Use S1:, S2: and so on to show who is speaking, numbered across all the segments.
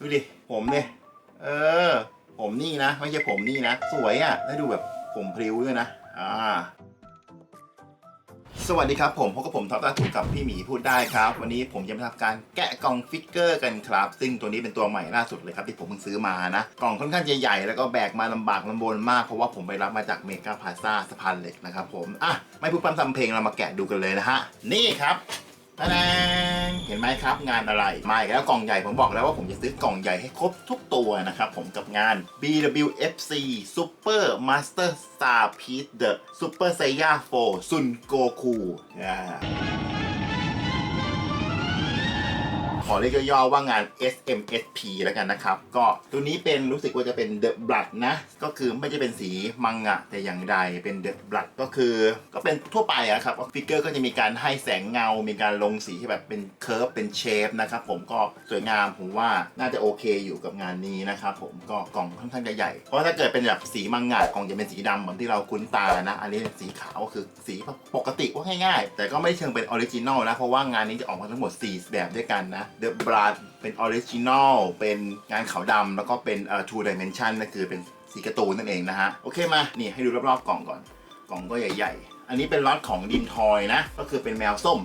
S1: ดูดิ ผมเนี่ย เออ ผมนี่นะ ไม่ใช่ผมนี่นะ สวยอะ่ะแล้วดูแบบผมพริ้วด้วยนะ อ่า สวัสดีครับผมพบกับผมท็อปตาถูกกับพี่หมีพูดได้ครับ วันนี้ผมจะมาทำการแกะกล่องฟิกเกอร์กันครับ ซึ่งตัวนี้เป็นตัวใหม่ล่าสุดเลยครับที่ผมเพิ่งซื้อมานะ กล่องค่อนข้างจะใหญ่แล้วก็แบกมาลำบากลำบนมากเพราะว่าผมไปรับมาจากเมกาพาซาสะพานเหล็กนะครับผม อะ ไม่พูดพร่ำทำเพลงเรามาแกะดูกันเลยนะฮะ นี่ครับ ตะแดงเห็นไหมครับงานอะไรมาอีกแล้วกล่องใหญ่ผมบอกแล้วว่าผมจะซื้อกล่องใหญ่ให้ครบทุกตัวนะครับผมกับงาน BWFC Super Master Star Piece The Super Saiya 4 Sun Goku อ่า ขอเรียกย่อๆว่างาน SMSP แล้วกันนะครับ ก็ตัวนี้เป็นรู้สึกว่าจะเป็น The Blood นะ ก็คือไม่ใช่เป็นสีมังงะแต่อย่างใดเป็น The Blood ก็คือ ก็เป็นทั่วไปอะครับฟิกเกอร์ก็จะมีการให้แสงเงา มีการลงสีที่แบบเป็นเคิร์ฟเป็นเชฟนะครับผมก็สวยงามผมว่าน่าจะโอเคอยู่กับงานนี้นะครับผมก็กล่องค่อนข้างจะใหญ่ เพราะถ้าเกิดเป็นแบบสีมังงะกล่องจะเป็นสีดำเหมือนที่เราคุ้นตานะ อันนี้เป็นสีขาวก็คือสีปกติว่าง่ายๆ แต่ก็ไม่ได้เชิงเป็นออริจินอลนะเพราะว่างานนี้จะออกมาทั้งหมด 4 แบบด้วยกันนะ The Blood เป็นออริจินอลเป็นงานขาวดำแล้วก็เป็นเอ่อ Two Dimension นั่นคือเป็นสีการ์ตูนนั่นเองนะฮะ โอเคมา นี่ให้ดูรอบๆกล่องก่อน กล่องก็ใหญ่ๆ อันนี้เป็นล็อตของดินทอยนะ ก็คือเป็นแมวส้ม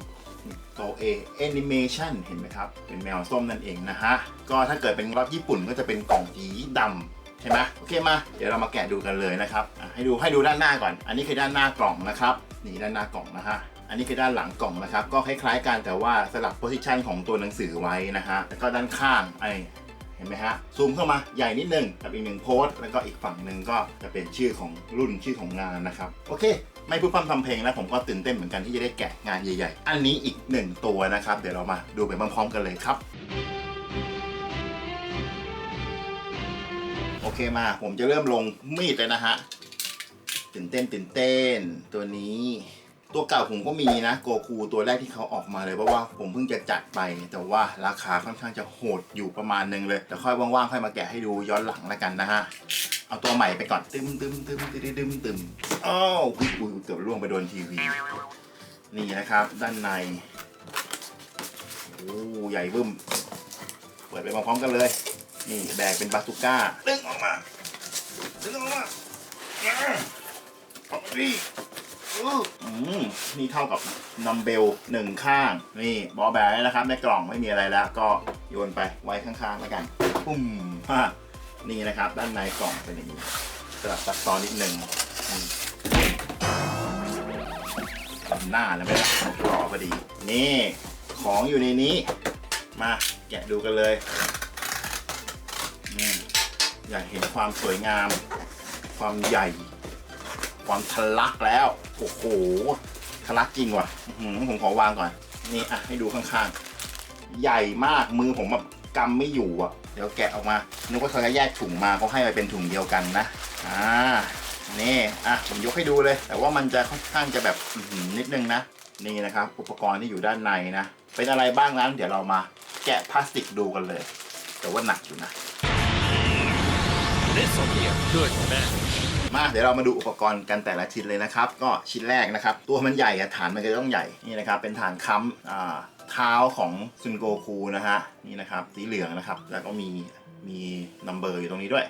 S1: ตัว A Animation เห็นไหมครับ เป็นแมวส้มนั่นเองนะฮะ ก็ถ้าเกิดเป็นรอบญี่ปุ่นก็จะเป็นกล่องสีดำใช่ไหมโอเคมา เดี๋ยวเรามาแกะดูกันเลยนะครับ ให้ดูให้ดูด้านหน้าก่อน อันนี้คือด้านหน้ากล่องนะครับ นี่ด้านหน้ากล่องนะฮะ อันนี้คือด้านหลังกล่องนะครับ ก็คล้ายๆกันแต่ว่าสลับโพสิชันของตัวหนังสือไว้นะฮะแล้วก็ด้านข้างไอเห็นไหมฮะซูมเข้ามาใหญ่นิดนึงกับอีกหนึ่งโพสต์แล้วก็อีกฝั่งหนึ่งก็จะเป็นชื่อของรุ่นชื่อของงานนะครับ โอเค ไม่พูดพร่ำทำเพลงนะผมก็ตื่นเต้นเหมือนกันที่จะได้แกะงานใหญ่ๆ อันนี้อีกหนึ่งตัวนะครับ เดี๋ยวเรามาดูไปพร้อมๆกันเลยครับโอเคมาผมจะเริ่มลงมีดเลยนะฮะตื่นเต้นตื่นเต้นตัวนี้ ตัวเก่าผมก็มีนะโกคูตัวแรกที่เขาออกมาเลยเพราะว่าผมเพิ่งจะจัดไปแต่ว่าราคาค่อนข้างจะโหดอยู่ประมาณนึงเลยแต่ค่อยว่างๆค่อยมาแกะให้ดูย้อนหลังแล้วกันนะฮะเอาตัวใหม่ไปก่อนตึมตึมตึมตึมตึมตึมอ้าวเกือบล่วงไปโดนทีวี นี่นะครับ ด้านในโอ้ใหญ่บึ้มเปิดไปพร้อมกันเลย นี่แบกเป็นบาซูก้าดึงออกมาดึงออกมาอ่าออกมาดิ อืมนี่เท่ากับนัมเบลหนึ่งข้าง นี่บอแบร์นะครับในกล่องไม่มีอะไรแล้ว ก็โยนไปไว้ข้างๆแล้วกันปุ้มฮะนี่นะครับ ด้านในกล่องเป็นอย่างนี้สลับซับซ้อนนิดหนึ่งหน้าแล้วไหมล่ะรอพอดี นี่ของอยู่ในนี้ มาแกะดูกันเลยอยากเห็นความสวยงาม ความใหญ่ ความทะลักแล้ว โอ้โหทะลักจริงว่ะผมขอวางก่อน นี่อะให้ดูข้างๆ ใหญ่มากมือผมแบบกำไม่อยู่อะ เดี๋ยวแกะออกมา นึกว่าเขาจะแยกถุงมาเขาให้มาเป็นถุงเดียวกันนะ อ่า นี่ อะ ผมยกให้ดูเลย แต่ว่ามันจะค่อนข้างจะแบบนิดนึงนะ นี่นะครับ อุปกรณ์ที่อยู่ด้านในนะ เป็นอะไรบ้างนั้น เดี๋ยวเรามาแกะพลาสติกดูกันเลย แต่ว่าหนักอยู่นะ
S2: This'll be a good match.
S1: มาเดี๋ยวเรามาดูอุปกรณ์กันแต่ละชิ้นเลยนะครับ ก็ชิ้นแรกนะครับ ตัวมันใหญ่ฐานมันก็ต้องใหญ่นี่นะครับ เป็นฐานค้ำเท้าของซุนโกคูนะฮะนี่นะครับสีเหลืองนะครับ แล้วก็มีมีนัมเบอร์อยู่ตรงนี้ด้วย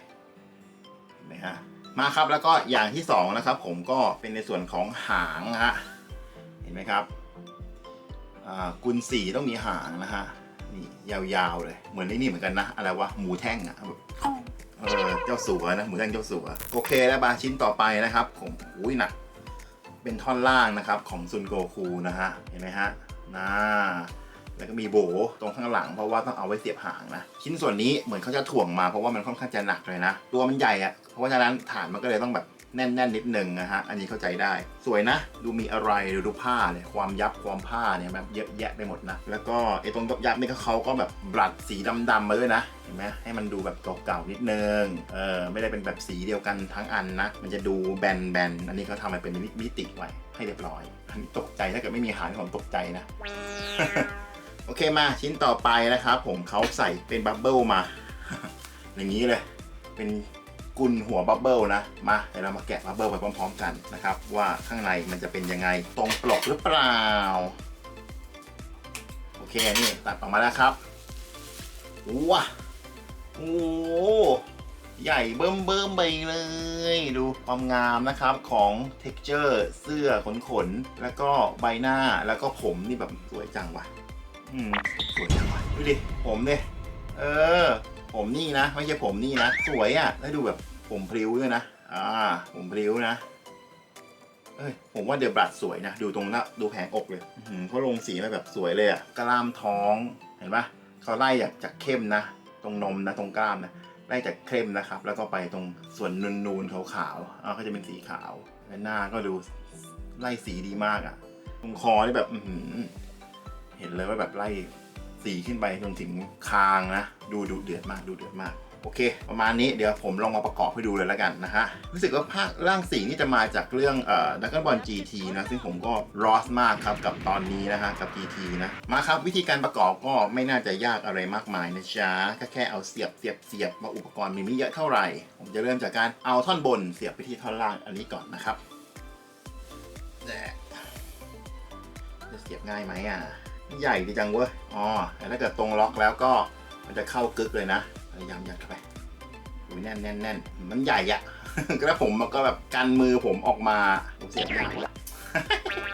S1: เห็นไหมฮะมาครับแล้วก็อย่างที่สองนะครับ ผมก็เป็นในส่วนของหางนะฮะเห็นไหมครับกุนสีต้องมีหางนะฮะนี่ยาวๆเลย เหมือนนี่เหมือนกันนะ อะไรวะหมูแท่งอะแบบ เออเจ้าสัวนะหมูแดงเจ้าสัวโอเคแล้วบาชิ้นต่อไปนะครับผมอุ้ยหนักเป็นท่อนล่างนะครับของซุนโกคูนะฮะเห็นไหมฮะน่าแล้วก็มีโบตรงข้างหลังเพราะว่าต้องเอาไว้เสียบหางนะ ชิ้นส่วนนี้เหมือนเขาจะถ่วงมาเพราะว่ามันค่อนข้างจะหนักเลยนะ ตัวมันใหญ่อะเพราะฉะนั้นฐานมันก็เลยต้องแบบ แน่นๆนิดหนึ่งนะฮะ อันนี้เข้าใจได้ สวยนะ ดูมีอะไรดูดูผ้าเนี่ย ความยับความผ้าเนี่ยแบบเยอะแยะไปหมดนะ แล้วก็ไอ้ตรงยับนี่ก็เขาก็แบบบลัดสีดำๆมาด้วยนะ เห็นไหมให้มันดูแบบเก่าๆนิดนึง เออไม่ได้เป็นแบบสีเดียวกันทั้งอันนะ มันจะดูแบนๆ อันนี้เขาทำมาเป็นมิติไว้ให้เรียบร้อย อันนี้ตกใจถ้าเกิดไม่มีหางผมตกใจนะโอเคมาชิ้นต่อไปนะครับผมเขาใส่เป็นบับเบิลมา อย่างนี้เลย เป็น กุลหัวบับเบิลนะ มาเดี๋ยวเรามาแกะบับเบิลไปพร้อมๆกันนะครับ ว่าข้างในมันจะเป็นยังไงตรงปลอกหรือเปล่า โอเค นี่ตัดออกมาแล้วครับว้าโอ้ใหญ่เบิ่มเบิ่มๆไปเลย ดูความงามนะครับของ t e x t u r e เสื้อขนขนๆแล้วก็ใบหน้าแล้วก็ผมนี่แบบสวยจังว่ะ อืม สวยจังว่ะ ดูดิ ผมเนี่ยเออ ผมนี่นะ ไม่ใช่ผมนี่นะ สวยอะ่ะ แล้วดูแบบ ผมพริ้วด้วยนะ อ่า ผมพริ้วนะ เอ้ย ผมว่าเดอะบลัดสวยนะ ดูตรงหน้าดูแผงอกเลยหือเขาลงสีมาแบบสวยเลยอะ่ะกล้ามท้อง เห็นปะเขาไล่จากจากเข้มนะ ตรงนมนะ ตรงกล้ามนะ ไล่จากเข้มนะครับ แล้วก็ไปตรงส่วนนูนๆขาวๆอ่าก็จะเป็นสีขาว และหน้าก็ดูไล่สีดีมากอะ่ะตรงคอนี่แบบอือหือเห็นเลยว่าแบบไล่สีขึ้นไปจนถึงคางนะ ดูดูเดือดมาก ดูเดือดมาก โอเค ประมาณนี้เดี๋ยวผมลองมาประกอบให้ดูเลยแล้วกันนะฮะ รู้สึกว่าภาคร่างสีนี่จะมาจากเรื่องเอ่อดักบอล GT นะซึ่งผมก็รอสมากครับกับตอนนี้นะฮะกับ GT นะมาครับวิธีการประกอบก็ไม่น่าจะยากอะไรมากมายนะจ๊ะก็แค่เอาเสียบเสียบเสียบมาอุปกรณ์มีไม่เยอะเท่าไหร่ ผมจะเริ่มจากการเอาท่อนบนเสียบไปที่ท่อนล่างอันนี้ก่อนนะครับแหละจะเสียบง่ายไหมอะใหญ่ดีจังเว้ยอ๋อแต่ถ้าเกิดตรงล็อกแล้วก็มันจะเข้ากึกเลยนะ พยายามยัดเข้าไปอุ้ยแน่นแน่นแน่นมันใหญ่อะแล้วผมมันก็แบบกันมือผมออกมาผมเสียบยาก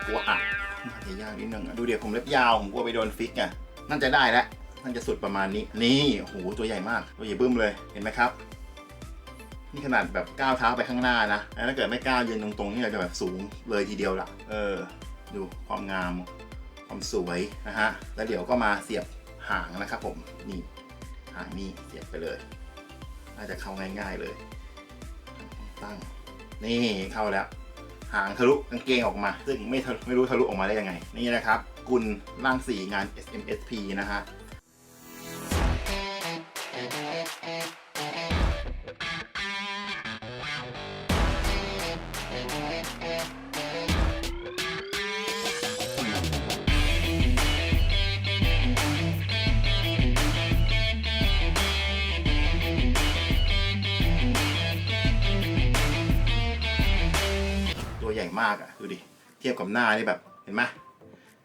S1: กลัวอัดน่าจะยากนิดนึงดูเดี๋ยวผมเล็บยาวผมกลัวไปโดนฟิกอะน่าจะได้แล้วน่าจะสุดประมาณนี้ นี่โอ้โหตัวใหญ่มากตัวใหญ่บึ้มเลยเห็นไหมครับ นี่ขนาดแบบก้าวเท้าไปข้างหน้านะแล้วถ้าเกิดไม่ก้าวยืนตรงๆนี่เราจะแบบสูงเลยทีเดียวล่ะเออ ดูความงามความสวยนะฮะแล้วเดี๋ยวก็มาเสียบหางนะครับผมนี่ หางนี่เสียบไปเลย น่าจะเข้าง่ายๆเลย ตั้ง นี่เข้าแล้ว หางทะลุกางเกงออกมา ซึ่งไม่ไม่รู้ทะลุออกมาได้ยังไง นี่นะครับ กุลร่างสีงาน SMSP นะฮะ มากอะดูดิ เทียบกับหน้านี่แบบ เห็นไหม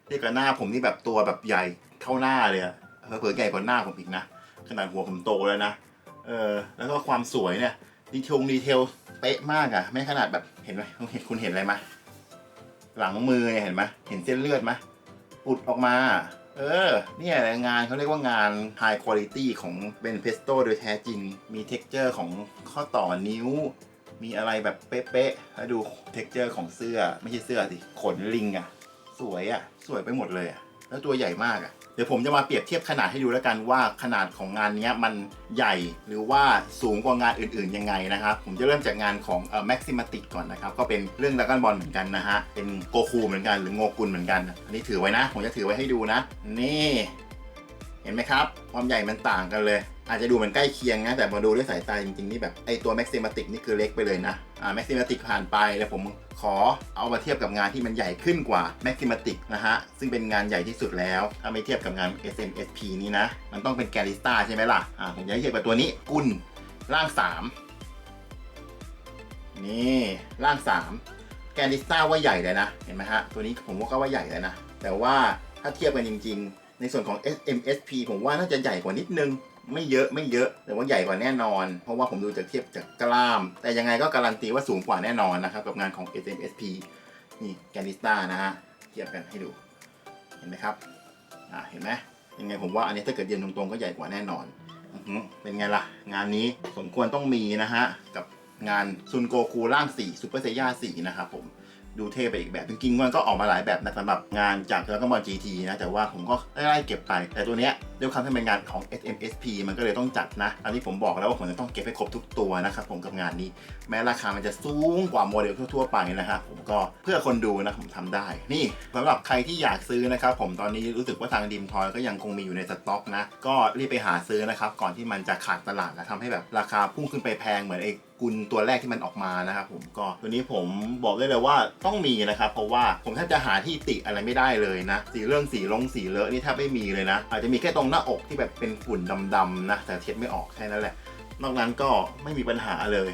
S1: เทียบกับหน้าผมนี่แบบตัวแบบใหญ่เท่าหน้าเลยอะเผื่อใหญ่กว่าหน้าผมอีกนะ ขนาดหัวผมโตแล้วนะ เออ แล้วก็ความสวยเนี่ยดีเทลดีเทลเป๊ะมากอะไม่ขนาดแบบ เห็นไหมคุณเห็นคุณเห็นอะไรไหมหลังมือเนี่ยเห็นไหมเห็นเส้นเลือดไหมอุดออกมา เออ เนี่ยงานเขาเรียกว่างาน High Quality ของเบนเพสโตโดยแท้จริง มี texture ของข้อต่อนิ้ว มีอะไรแบบเป๊ะๆแล้วดูเท็กเจอร์ของเสื้อไม่ใช่เสื้อสิขนลิงอะสวยอะสวยไปหมดเลยอะแล้วตัวใหญ่มากอะเดี๋ยวผมจะมาเปรียบเทียบขนาดให้ดูแล้วกันว่าขนาดของงานนี้มันใหญ่หรือว่าสูงกว่างานอื่นๆยังไงนะครับผมจะเริ่มจากงานของเอ่อ Maximatic ก่อนนะครับก็เป็นเรื่องดักกันบอลเหมือนกันนะฮะเป็นโกคูเหมือนกันหรือโงกุลเหมือนกัน อันนี้ถือไว้นะ ผมจะถือไว้ให้ดูนะ นี่ เห็นไหมครับ ความใหญ่มันต่างกันเลย อาจจะดูเหมือนใกล้เคียงนะ แต่มาดูด้วยสายตาจริงๆ นี่แบบไอตัว Maximatic นี่คือเล็กไปเลยนะอ่า Maximatic ผ่านไปแล้วผมขอเอามาเทียบกับงานที่มันใหญ่ขึ้นกว่า Maximatic นะฮะ ซึ่งเป็นงานใหญ่ที่สุดแล้ว ถ้าไม่เทียบกับงาน SMSP นี้นะ มันต้องเป็น g a l i s t a ใช่ไหมล่ะอ่าผมจะให้เทียบกับตัวนี้กุลร่าง 3 นี่ร่าง 3 แกนดิสตาว่าใหญ่เลยนะ เห็นไหมฮะ ตัวนี้ผมว่าก็ว่าใหญ่เลยนะ แต่ว่าถ้าเทียบกันจริง ๆ ในส่วนของ SMSP ผมว่าน่าจะใหญ่กว่านิดนึง ไม่เยอะไม่เยอะ แต่ว่าใหญ่กว่าแน่นอน เพราะว่าผมดูจากเทียบจากกล้าม แต่ยังไงก็การันตีว่าสูงกว่าแน่นอนนะครับ กับงานของ SMSP นี่แกนิสตานะฮะเทียบกันให้ดู เห็นไหมครับอ่าเห็นไหมยังไงผมว่าอันนี้ถ้าเกิดเยืนตรงๆก็ใหญ่กว่าแน่นอนอือเป็นไงล่ะ งานนี้สมควรต้องมีนะฮะ กับงานซุนโกคูร่าง4ซูเปอร์เซย่า4นะครับผมดูเท่ไปอีกแบบจริงๆมันก็ออกมาหลายแบบนะสำหรับงานจากแล้วก็บอล GT นะ แต่ว่าผมก็ไล่ๆเก็บไป แต่ตัวเนี้ย ด้วยความที่เป็นงานของ SMSP มันก็เลยต้องจัดนะอันนี้ผมบอกแล้วว่าผมจะต้องเก็บให้ครบทุกตัวนะครับผมกับงานนี้ แม้ราคามันจะสูงกว่าโมเดลทั่วๆไปนะครับผมก็เพื่อคนดูนะผมทำได้ นี่สำหรับใครที่อยากซื้อนะครับผมตอนนี้รู้สึกว่าทางดิมทอยก็ยังคงมีอยู่ในสต็อกนะก็รีบไปหาซื้อนะครับก่อนที่มันจะขาดตลาดและทำให้แบบราคาพุ่งขึ้นไปแพงเหมือนไอ้กุลตัวแรกที่มันออกมานะครับผมก็ตัวนี้ผมบอกได้เลยว่าต้องมีนะครับ เพราะว่าผมแทบจะหาที่ติอะไรไม่ได้เลยนะ สีเรื่องสีลงสีเลอะนี่แทบไม่มีเลยนะ อาจจะมีแค่ตรงหน้าอกที่แบบเป็นฝุ่นดำๆนะ แต่เช็ดไม่ออกแค่นั้นแหละ นอกนั้นก็ไม่มีปัญหาเลย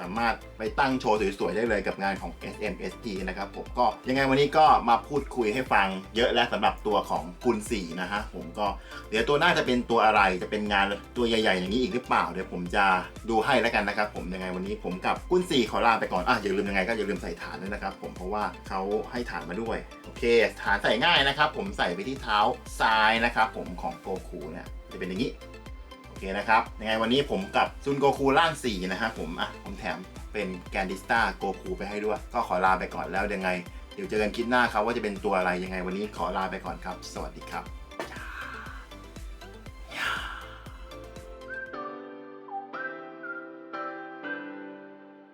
S1: สามารถไปตั้งโชว์สวยๆได้เลยกับงานของ SMSG นะครับผมก็ยังไงวันนี้ก็มาพูดคุยให้ฟังเยอะแล้วสำหรับตัวของกุลสีนะฮะผมก็เดี๋ยวตัวหน้าจะเป็นตัวอะไรจะเป็นงานตัวใหญ่ๆ อย่างนี้อีกหรือเปล่าเดี๋ยวผมจะดูให้แล้วกันนะครับผมยังไงวันนี้ผมกับกุลสีขอลาไปก่อนอะอย่าลืมยังไงก็อย่าลืมใส่ฐานด้วยนะครับผมเพราะว่าเขาให้ฐานมาด้วยโอเค ฐานใส่ง่ายนะครับผมใส่ไปที่เท้าซ้ายนะครับผมของโกคูเนี่ยจะเป็นอย่างนี้ เคนะครับยังไงวันนี้ผมกับซุนโกคูร่าง 4 นะครับผมอะผมแถมเป็นแกนดิสตาโกคูไปให้ด้วย ก็ขอลาไปก่อนแล้วยังไง เดี๋ยวเจอกันคลิปหน้าครับว่าจะเป็นตัวอะไรยังไงวันนี้ขอลาไปก่อนครับ สวัสดีครับ